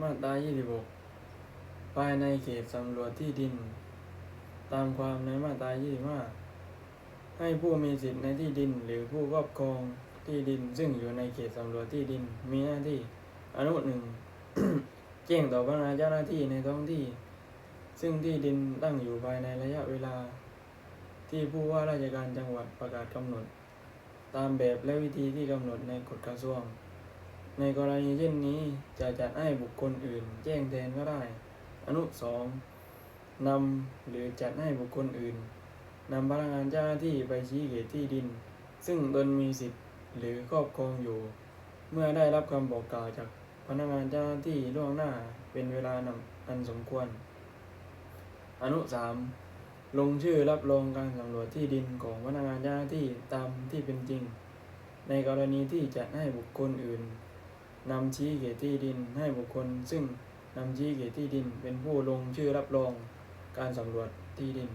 มาตรา26 ภายในเขตสำรวจที่ดิน ตามความในมาตรา25 ให้ผู้มีสิทธิ์ในที่ดิน หรือผู้ครอบครองที่ดิน ซึ่งอยู่ในเขตสำรวจที่ดิน มีหน้าที่อนุหนึ่งแจ้งต่อพนักงานเจ้าหน้าที่ในท้องที่ ซึ่งที่ดินตั้งอยู่ภายในระยะเวลา ที่ผู้ว่าราชการจังหวัดประกาศกำหนด ตามแบบและวิธีที่กำหนดในกฎกระทรวง ในกรณีเช่นนี้จะจัดให้บุคคลอื่น แจ้งแทนก็ได้ อนุสองนำหรือจัดให้บุคคลอื่นนำพนักงานเจ้าหน้าที่ไปชี้เขตที่ดิน ซึ่งตนมีสิทธิ์หรือครอบครองอยู่ เมื่อได้รับคำบอกกล่าวจากพนักงานเจ้าหน้าที่ล่วงหน้าเป็นเวลานำอันสมควร อนุสามลงชื่อรับรองการสำรวจที่ดินของพนักงานเจ้าหน้าที่ตามที่เป็นจริง ในกรณีที่จะให้บุคคลอื่น นำชี้เขตที่ดินให้บุคคล ซึ่งนำชี้เขตที่ดินเป็นผู้ลงชื่อรับรองการสำรวจที่ดิน